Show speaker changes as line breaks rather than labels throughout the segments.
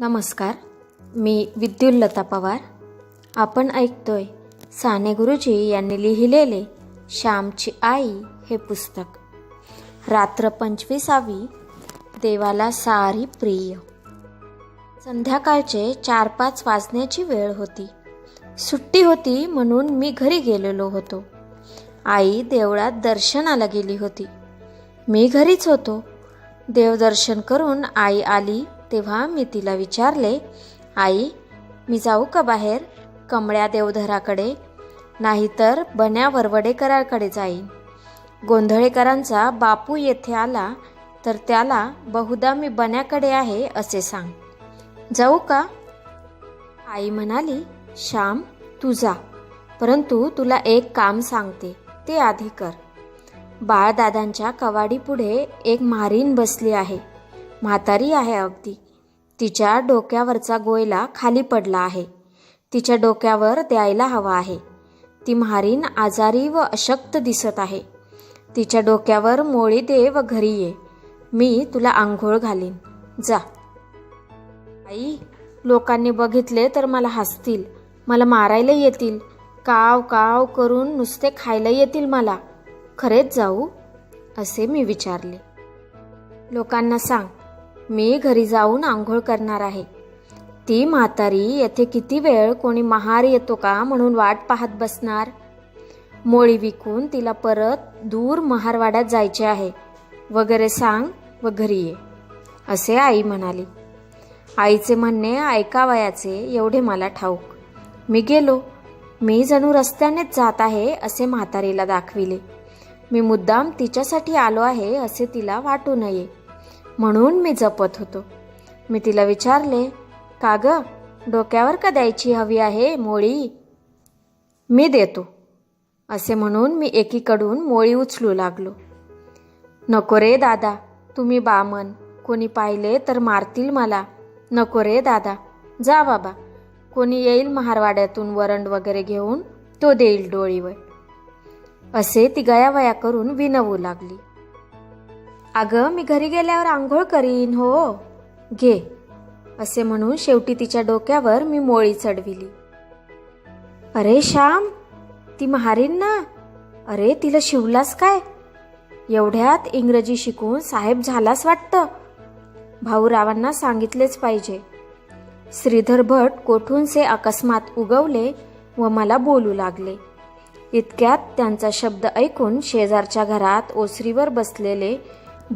नमस्कार मी विद्युल्लता पवार आपण ऐकतोय साने गुरुजी यांनी लिहिलेले श्यामची आई हे पुस्तक रात्र पंचवीसावी देवाला सारी प्रिय संध्याकाळचे चार पाच वाजण्याची वेळ होती सुट्टी होती म्हणून मी घरी गेलेलो होतो आई देवळात दर्शनाला गेली होती मी घरीच होतो देवदर्शन करून आई आली तेव्हा मी तिला विचारले आई मी जाऊ का बाहेर कमळ्या देवधराकडे नाहीतर बन्या वरवडेकराकडे जाईन गोंधळेकरांचा बापू येथे आला तर त्याला बहुदा मी बन्याकडे आहे असे सांग जाऊ का आई म्हणाली श्याम तू जा परंतु तुला एक काम सांगते ते आधी कर बाळदादांच्या कवाडीपुढे एक मारीन बसली आहे म्हातारी आहे अगदी तिच्या डोक्यावरचा गोयला खाली पडला आहे तिच्या डोक्यावर द्यायला हवा आहे ती म्हारीन आजारी व अशक्त दिसत आहे तिच्या डोक्यावर मोळी दे व घरी ये मी तुला आंघोळ घालीन जा आई लोकांनी बघितले तर मला हसतील मला मारायला येतील काव काव करून नुसते खायला येतील मला खरेच जाऊ असे मी विचारले लोकांना सांग मी घरी जाऊन आंघोळ करणार आहे ती म्हातारी येथे किती वेळ कोणी महार येतो का म्हणून वाट पाहत बसणार मोळी विकून तिला परत दूर महारवाड्यात जायचे आहे वगैरे सांग व घरी ये असे आई म्हणाली आईचे म्हणणे ऐकावयाचे एवढे मला ठाऊक मी गेलो मी जणू रस्त्यानेच जात आहे असे म्हातारीला दाखविले मी मुद्दाम तिच्यासाठी आलो आहे असे तिला वाटू नये म्हणून मी जपत होतो मी तिला विचारले का ग डोक्यावर का द्यायची हवी आहे मोळी मी देतो असे म्हणून मी एकीकडून मोळी उचलू लागलो नको रे दादा तुम्ही बामन कोणी पाहिले तर मारतील मला नको रे दादा जा बाबा कोणी येईल महारवाड्यातून वरंड वगैरे घेऊन तो देईल डोळीवर असे ती गयावया करून विनवू लागली अगं मी घरी गेल्यावर आंघोळ करीन हो घे असे म्हणून शेवटी तिच्या डोक्यावर मी मोळी चढविली अरे श्याम ती महारीन ना अरे तिला शिवलास काय एवढ्यात इंग्रजी शिकून साहेब झालास वाटतं भाऊरावांना सांगितलेच पाहिजे श्रीधर भट कोठूनसे अकस्मात उगवले व मला बोलू लागले इतक्यात त्यांचा शब्द ऐकून शेजारच्या घरात ओसरीवर बसलेले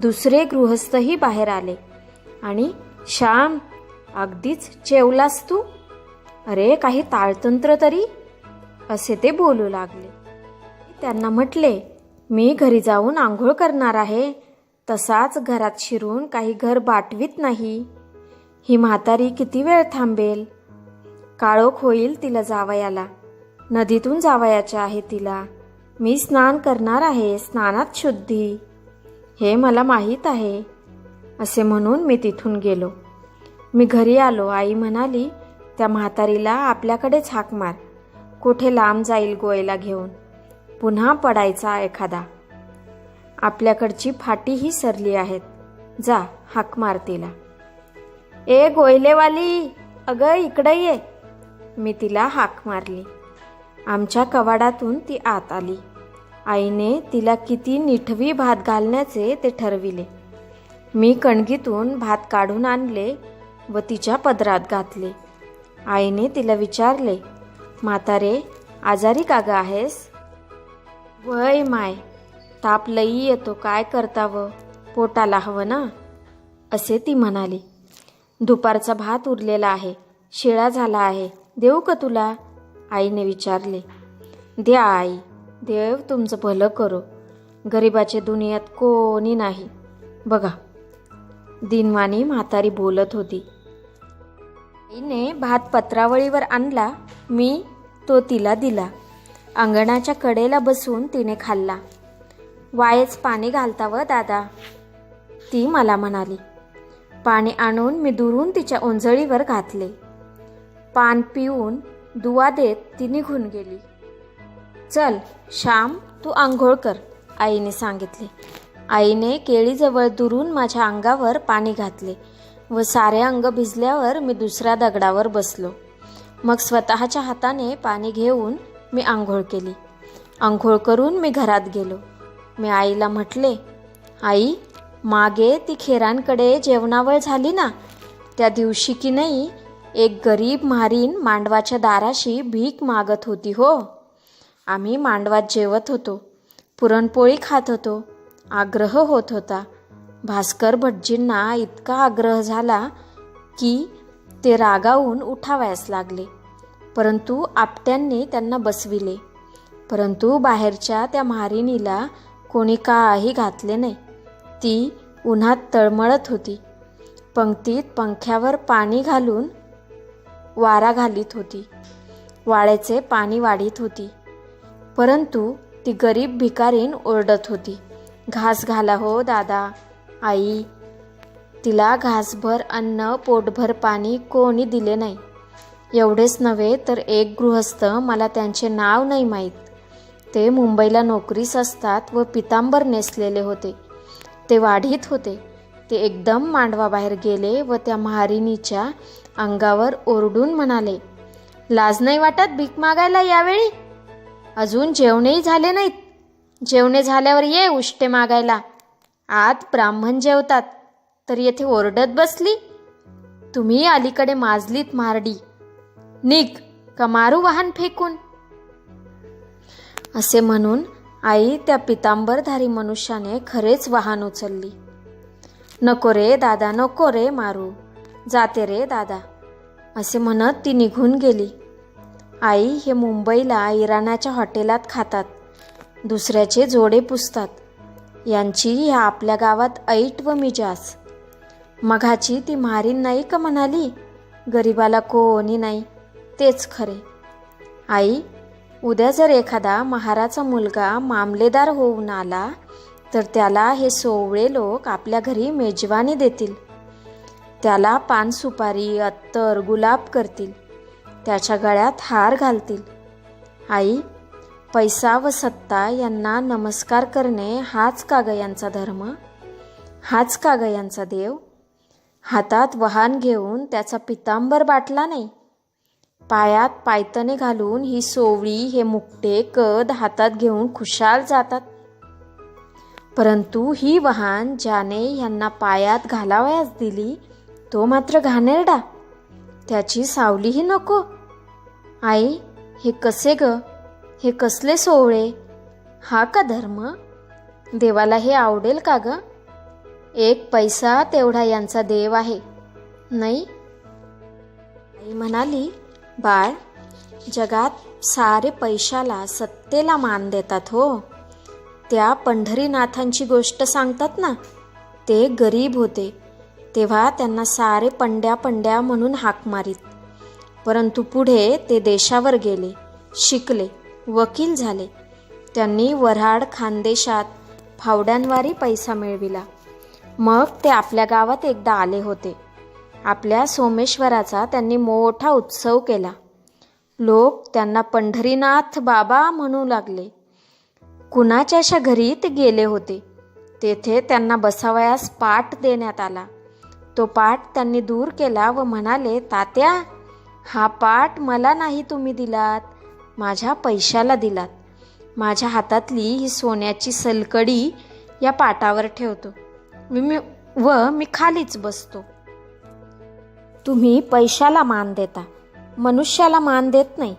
दुसरे गृहस्थही बाहेर आले आणि श्याम अगदीच चेवलास तू अरे काही ताळतंत्र तरी असे ते बोलू लागले त्यांना म्हटले मी घरी जाऊन आंघोळ करणार आहे तसाच घरात शिरून काही घर बाटवीत नाही ही म्हातारी किती वेळ थांबेल काळोख होईल तिला जावयाला नदीतून जावयाचे आहे तिला मी स्नान करणार आहे स्नानात शुद्धी हे मला माहीत आहे असे म्हणून मी तिथून गेलो मी घरी आलो आई म्हणाली त्या म्हातारीला आपल्याकडेच हाक मार कुठे लांब जाईल गोयला घेऊन पुन्हा पडायचा एखादा आपल्याकडची फाटीही सरली आहेत जा हाक मार तिला ए गोयलेवाली अगं इकडे ये मी तिला हाक मारली आमच्या कवाडातून ती आत आली आईने तिला किती निठवी भात घालण्याचे ते ठरविले मी कणगीतून भात काढून आणले व तिच्या पदरात घातले आईने तिला विचारले म्हातारे आजारी का आहेस वय माय ताप लई येतो काय व पोटाला हवं ना असे ती म्हणाली दुपारचा भात उरलेला आहे शिळा झाला आहे देऊ का तुला आईने विचारले द्या आई देव तुमचं भलं करो गरिबाचे दुनियात कोणी नाही बघा दिनवाणी म्हातारी बोलत होती आईने भात पत्रावळीवर आणला मी तो तिला दिला अंगणाच्या कडेला बसून तिने खाल्ला वायच पाणी घालता व दादा ती मला म्हणाली पाणी आणून मी दुरून तिच्या ओंजळीवर घातले पान पिऊन दुवा देत तिने घुन गेली चल श्याम तू आंघोळ कर आईने सांगितले आईने केळीजवळ दुरून माझ्या अंगावर पाणी घातले व सारे अंग भिजल्यावर मी दुसऱ्या दगडावर बसलो मग स्वतःच्या हाताने पाणी घेऊन मी आंघोळ केली आंघोळ करून मी घरात गेलो मी आईला म्हटले आई मागे ती खेरांकडे जेवणावळ झाली ना त्या दिवशी की नाही एक गरीब म्हारीन मांडवाच्या दाराशी भीक मागत होती हो आम्ही मांडवात जेवत होतो पुरणपोळी खात होतो आग्रह होत होता भास्कर भटजींना इतका आग्रह झाला की ते रागावून उठावयास लागले परंतु आपट्यांनी त्यांना बसविले परंतु बाहेरच्या त्या महारिणीला कोणी काही घातले नाही ती उन्हात तळमळत होती पंक्तीत पंख्यावर पाणी घालून वारा घालीत होती वाळ्याचे पाणी वाढीत होती परंतु ती गरीब भिकारीन ओरडत होती घास घाला हो दादा आई तिला घासभर अन्न पोटभर पाणी कोणी दिले नाही एवढेच नव्हे तर एक गृहस्थ मला त्यांचे नाव नाही माहीत ते मुंबईला नोकरीस असतात व पितांबर नेसलेले होते ते वाढीत होते ते एकदम मांडवाबाहेर गेले व त्या महारिणीच्या अंगावर ओरडून म्हणाले लाज नाही वाटत भीक मागायला यावेळी अजून जेवणेही झाले नाहीत जेवणे झाल्यावर ये उष्टे मागायला आत ब्राह्मण जेवतात तर येथे ओरडत बसली तुम्ही अलीकडे माजलीत मारडी निक, कमारू वाहन फेकून असे म्हणून आई त्या पितांबरधारी मनुष्याने खरेच वाहन उचलली नको रे दादा नको रे मारू जाते रे दादा असे म्हणत ती निघून गेली आई हे मुंबईला इराणाच्या हॉटेलात खातात दुसऱ्याचे जोडे पुसतात यांची ह्या आपल्या गावात ऐट व मिजास मघाची ती म्हारीन नाही का म्हणाली गरिबाला कोणी नाही तेच खरे आई उद्या जर एखादा महाराचा मुलगा मामलेदार होऊन आला तर त्याला हे सोवळे लोक आपल्या घरी मेजवानी देतील त्याला पान सुपारी अत्तर गुलाब करतील त्याच्या गळ्यात हार घालतील आई पैसा व सत्ता यांना नमस्कार करणे हाच यांचा धर्म हाच यांचा देव हातात वाहन घेऊन त्याचा पितांबर बाटला नाही पायात पायतने घालून ही सोवळी हे मुकटे कद हातात घेऊन खुशाल जातात परंतु ही वाहन ज्याने यांना पायात घालावयास दिली तो मात्र घाणेरडा त्याची सावलीही नको आई हे कसे ग हे कसले सोहळे हा का धर्म देवाला हे आवडेल का ग एक पैसा तेवढा यांचा देव आहे नाही आई म्हणाली बाळ जगात सारे पैशाला सत्तेला मान देतात हो त्या पंढरीनाथांची गोष्ट सांगतात ना ते गरीब होते तेव्हा त्यांना सारे पंड्या पंड्या म्हणून हाक मारीत परंतु पुढे ते देशावर गेले शिकले वकील झाले त्यांनी वऱ्हाड खानदेशात फावड्यांवारी पैसा मिळविला मग ते आपल्या गावात एकदा आले होते आपल्या सोमेश्वराचा त्यांनी मोठा उत्सव केला लोक त्यांना पंढरीनाथ बाबा म्हणू लागले कुणाच्या घरी ते गेले होते तेथे त्यांना बसावयास पाठ देण्यात आला तो पाठ त्यांनी दूर केला व म्हणाले तात्या हा पाठ मला नाही तुम्ही दिलात माझ्या पैशाला दिलात माझ्या हातातली ही सोन्याची सलकडी या पाटावर ठेवतो मी व मी खालीच बसतो तुम्ही पैशाला मान देता मनुष्याला मान देत नाही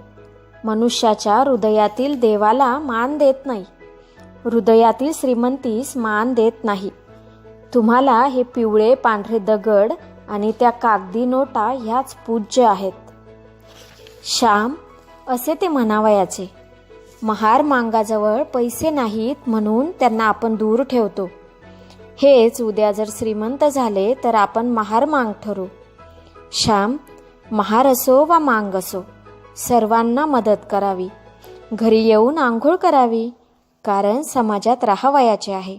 मनुष्याच्या हृदयातील देवाला मान देत नाही हृदयातील श्रीमंतीस मान देत नाही तुम्हाला हे पिवळे पांढरे दगड आणि त्या कागदी नोटा ह्याच पूज्य आहेत श्याम असे ते म्हणावयाचे महार मांगाजवळ पैसे नाहीत म्हणून त्यांना आपण दूर ठेवतो हेच उद्या जर श्रीमंत झाले तर आपण महार मांग ठरू श्याम महार असो वा मांग असो सर्वांना मदत करावी घरी येऊन आंघोळ करावी कारण समाजात राहावयाचे आहे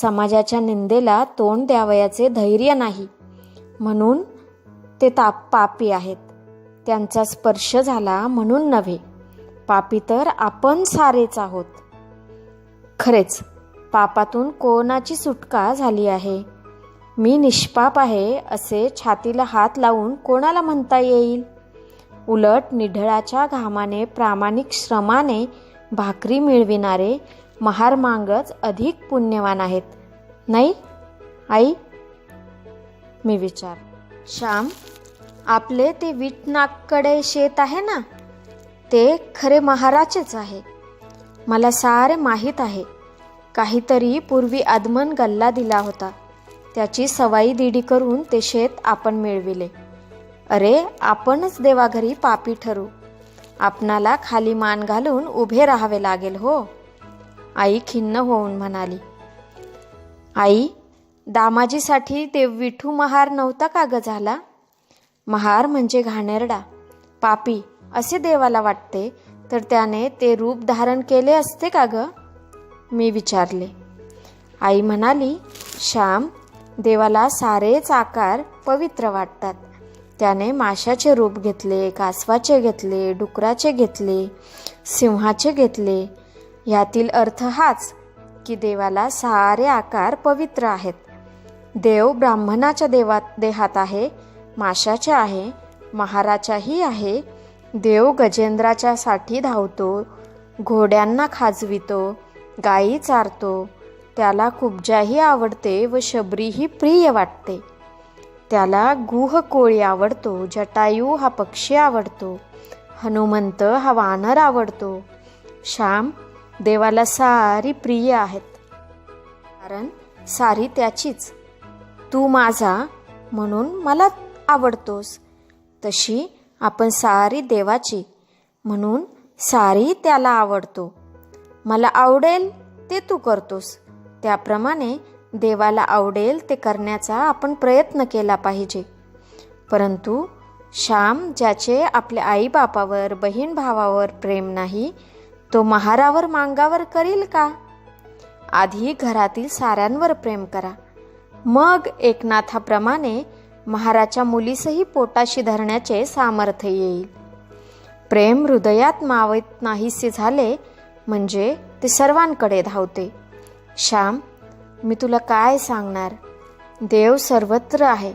समाजाच्या निंदेला तोंड द्यावयाचे धैर्य नाही म्हणून ते ताप पापी आहेत त्यांचा स्पर्श झाला म्हणून नव्हे पापी तर आपण सारेच आहोत खरेच पापातून कोणाची सुटका झाली आहे मी निष्पाप आहे असे छातीला हात लावून कोणाला म्हणता येईल उलट निढळाच्या घामाने प्रामाणिक श्रमाने भाकरी मिळविणारे महार मांगच अधिक पुण्यवान आहेत नाही आई मी विचार श्याम आपले ते विटनाककडे शेत आहे ना ते खरे महाराजेच आहे मला सारे माहीत आहे काहीतरी पूर्वी आदमन गल्ला दिला होता त्याची सवाई दिडी करून ते शेत आपण मिळविले अरे आपणच देवाघरी पापी ठरू आपणाला खाली मान घालून उभे राहावे लागेल हो आई खिन्न होऊन म्हणाली आई दामाजीसाठी ते विठू महार नव्हता का ग झाला महार म्हणजे घाणेरडा पापी असे देवाला वाटते तर त्याने ते रूप धारण केले असते का ग मी विचारले आई म्हणाली श्याम देवाला सारेच आकार पवित्र वाटतात त्याने माशाचे रूप घेतले कासवाचे घेतले डुकराचे घेतले सिंहाचे घेतले यातील अर्थ हाच की देवाला सारे आकार पवित्र आहेत देव ब्राह्मणाच्या देवात देहात आहे माशाच्या आहे महाराच्याही आहे देव गजेंद्राच्यासाठी साठी धावतो घोड्यांना खाजवितो गायी चारतो त्याला कुबजाही आवडते व शबरीही प्रिय वाटते त्याला गुह कोळी आवडतो जटायू हा पक्षी आवडतो हनुमंत हा वानर आवडतो श्याम देवाला सारी प्रिय आहेत कारण सारी त्याचीच तू माझा म्हणून मला आवडतोस तशी आपण सारी देवाची म्हणून सारी त्याला आवडतो मला आवडेल ते तू करतोस त्याप्रमाणे देवाला आवडेल ते करण्याचा आपण प्रयत्न केला पाहिजे परंतु श्याम ज्याचे आपल्या आईबापावर बहीण भावावर प्रेम नाही तो महारावर मांगावर करील का आधी घरातील साऱ्यांवर प्रेम करा मग एकनाथाप्रमाणे महाराच्या मुलीसही पोटाशी धरण्याचे सामर्थ्य येईल प्रेम हृदयात मावत नाहीसे झाले म्हणजे ते सर्वांकडे धावते श्याम मी तुला काय सांगणार देव सर्वत्र आहे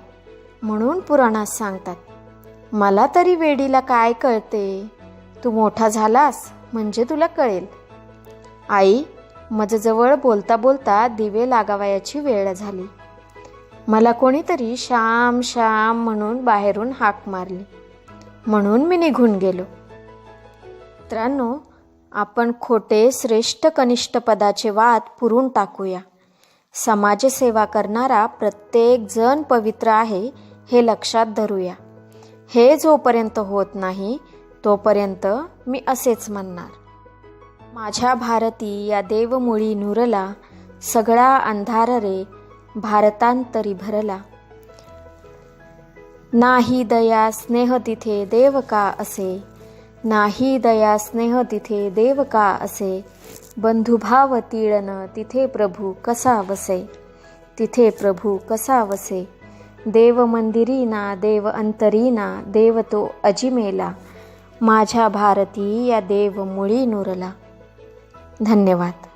म्हणून पुराणास सांगतात मला तरी वेडीला काय कळते तू मोठा झालास म्हणजे तुला कळेल आई मजजवळ बोलता बोलता दिवे लागावयाची वेळ झाली मला कोणीतरी श्याम श्याम म्हणून बाहेरून हाक मारली म्हणून मी निघून गेलो मित्रांनो आपण खोटे श्रेष्ठ कनिष्ठ पदाचे वाद पुरून टाकूया समाजसेवा करणारा प्रत्येक जण पवित्र आहे हे लक्षात धरूया हे जोपर्यंत होत नाही तोपर्यंत मी असेच म्हणणार माझ्या भारती या देवमुळी नूरला सगळा अंधार रे भारतांतरी भरला नाही दया स्नेह तिथे देव का असे नाही दया स्नेह तिथे देव का असे बंधुभाव तीळन तिथे प्रभू कसा वसे तिथे प्रभू कसा वसे देव मंदिरीना देव अंतरीना देव तो अजिमेला माझ्या भारती या देव मुळी नुरला धन्यवाद